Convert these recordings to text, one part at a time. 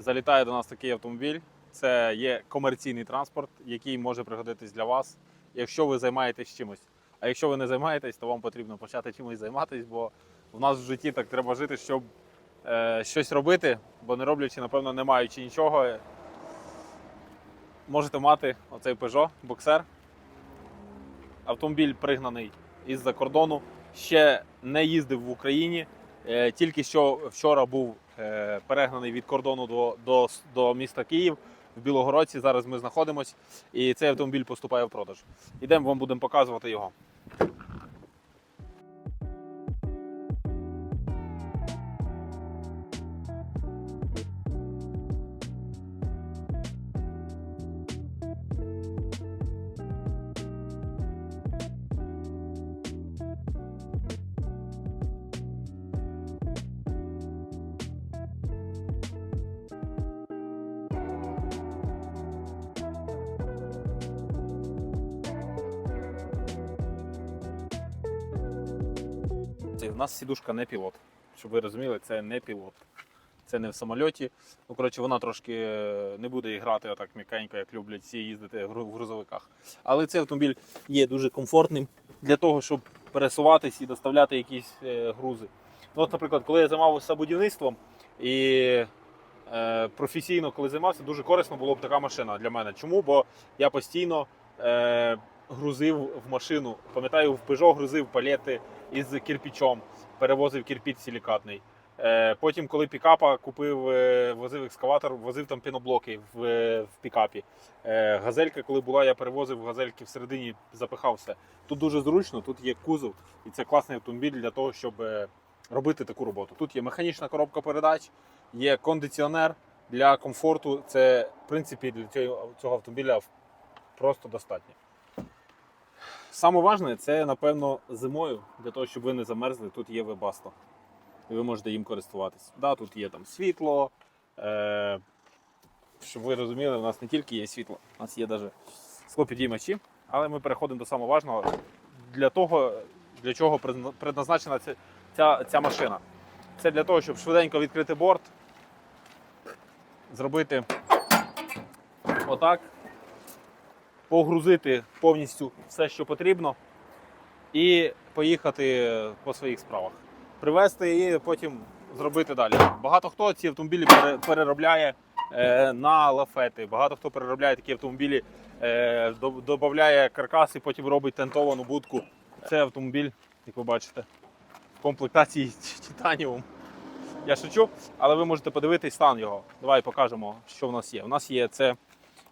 залітає до нас такий автомобіль. Це є комерційний транспорт, який може пригодитись для вас, якщо ви займаєтесь чимось. А якщо ви не займаєтесь, то вам потрібно почати чимось займатися, бо в нас в житті так треба жити, щоб е, щось робити, бо не роблячи, напевно, не маючи нічого, е, можете мати оцей Peugeot Boxer. Автомобіль пригнаний із-за кордону, ще не їздив в Україні. Е, Тільки що вчора був е, перегнаний від кордону до, до, до міста Київ в Білогородці. Зараз ми знаходимося, і цей автомобіль поступає в продаж. Ідемо, вам будемо показувати його. Це в нас сідушка не пілот. Щоб ви розуміли, це не пілот. Це не в самольоті. Ну, коротше, вона трошки е, не буде грати отак м'якенько, як люблять всі їздити в грузовиках. Але цей автомобіль є дуже комфортним для того, щоб пересуватись і доставляти якісь е, грузи. Ну, от, наприклад, коли я займався будівництвом і е, професійно, коли займався, дуже корисно було б така машина для мене. Чому? Бо я постійно грузив в машину. Пам'ятаю, в Peugeot грузив палети із кирпичом, перевозив кирпіч силікатний. Е, Потім, коли пікапа купив, е, возив екскаватор, возив там піноблоки в, е, в пікапі. Газелька, коли була, я перевозив газельки всередині, запихав все. Тут дуже зручно, тут є кузов, і це класний автомобіль для того, щоб робити таку роботу. Тут є механічна коробка передач, є кондиціонер для комфорту. Це, в принципі, для цього автомобіля просто достатньо. Саме важне це, напевно, зимою, для того, щоб ви не замерзли, тут є вебасто. І ви можете їм користуватись. Да, тут є там світло. Е- щоб ви розуміли, у нас не тільки є світло, у нас є навіть склопідіймачі, але ми переходимо до самого важного. Для того, для чого предназначена ця, ця, ця машина. Це для того, щоб швиденько відкрити борт, зробити отак, погрузити повністю все, що потрібно, і поїхати по своїх справах. Привезти і потім зробити далі. Багато хто ці автомобілі переробляє е, на лафети, багато хто переробляє такі автомобілі, е, додає каркас і потім робить тентовану будку. Це автомобіль, як ви бачите, в комплектації Титаніум. Я шучу, але ви можете подивитись стан його. Давай покажемо, що в нас є. У нас є це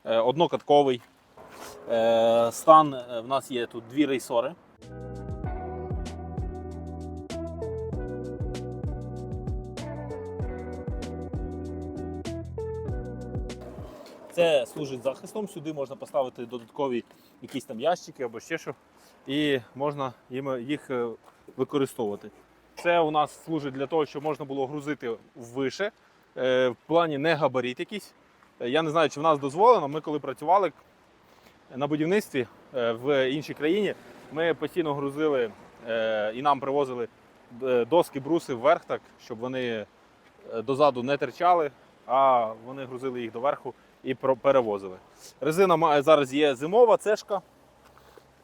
е, однокатковий стан. е, В нас є тут дві рейсори. Це служить захистом. Сюди можна поставити додаткові якісь там ящики або ще що, і можна їх е, використовувати. Це у нас служить для того, щоб можна було грузити вище. Е, В плані не габарит якийсь. Е, Я не знаю, чи в нас дозволено. Ми коли працювали на будівництві е, в іншій країні, ми постійно грузили е, і нам привозили е, доски, бруси вверх, так, щоб вони дозаду не терчали, а вони грузили їх доверху і перевозили. Резина має зараз є зимова цешка,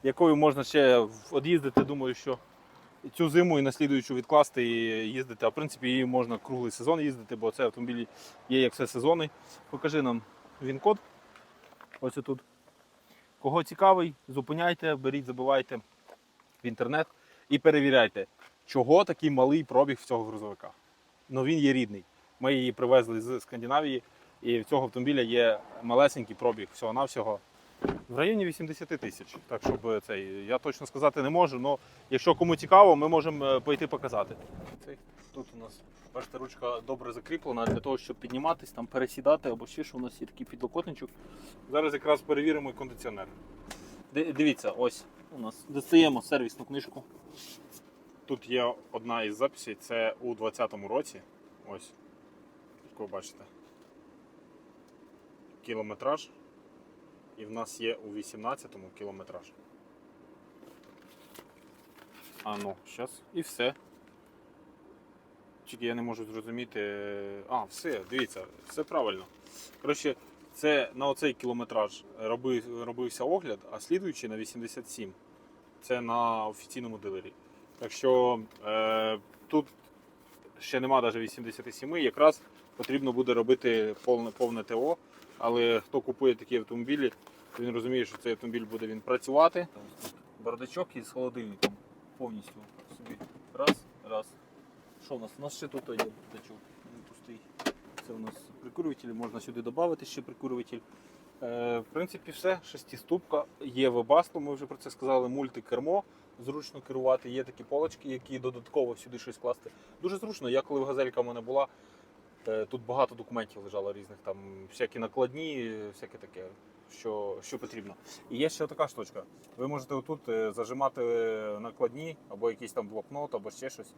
якою можна ще од'їздити. Думаю, що цю зиму і наслідуючу відкласти і їздити. А в принципі, її можна круглий сезон їздити, бо це автомобіль є як все сезонний. Покажи нам він-код. Ось тут. Кого цікавий, зупиняйте, беріть, забивайте в інтернет і перевіряйте, чого такий малий пробіг в цього грузовика. Ну він є рідний. Ми її привезли з Скандинавії, і в цього автомобіля є малесенький пробіг всього-навсього в районі 80 тисяч. Так, щоб цей, я точно сказати не можу, але якщо кому цікаво, ми можемо е, пойти показати. Тут у нас, бачите, ручка добре закріплена для того, щоб підніматись, там пересідати або ще що у нас є такий підлокотничок. Зараз якраз перевіримо і кондиціонер. Ди- Дивіться, ось у нас достаємо сервісну книжку. Тут є одна із записей, це у 2020 році. Ось, як ви бачите. Кілометраж. І в нас є у 18-му кілометраж. А ну, зараз. І все. Тільки я не можу зрозуміти. А, все, дивіться, все правильно. Коротше, це на оцей кілометраж робив, робився огляд, а слідуючий на 87. Це на офіційному дилері. Так що е, тут ще нема навіть 87, якраз потрібно буде робити повне, повне ТО. Але хто купує такі автомобілі, він розуміє, що цей автомобіль буде він працювати. Бардачок із холодильником повністю собі. Раз, раз. Що у нас? У нас ще тут бардачок. Він пустий. Це у нас прикурюватель, можна сюди додати ще прикурюватель. Е, в принципі, все. Шестиступка. Є вебасло, ми вже про це сказали. Мультикермо. Зручно керувати. Є такі полочки, які додатково сюди щось класти. Дуже зручно. Я коли в газелька в мене була, е, тут багато документів лежало різних, там всякі накладні, всяке таке, що, що потрібно. І є ще така штучка. Ви можете отут е, зажимати накладні, або якийсь там блокнот, або ще щось.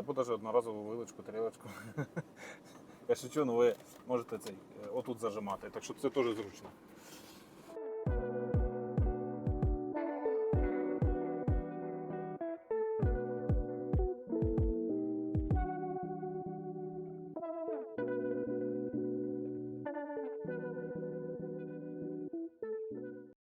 Або навіть одноразову вилочку, тарілочку. Я шучу, ну ви можете цей, е, отут зажимати. Так що це теж зручно.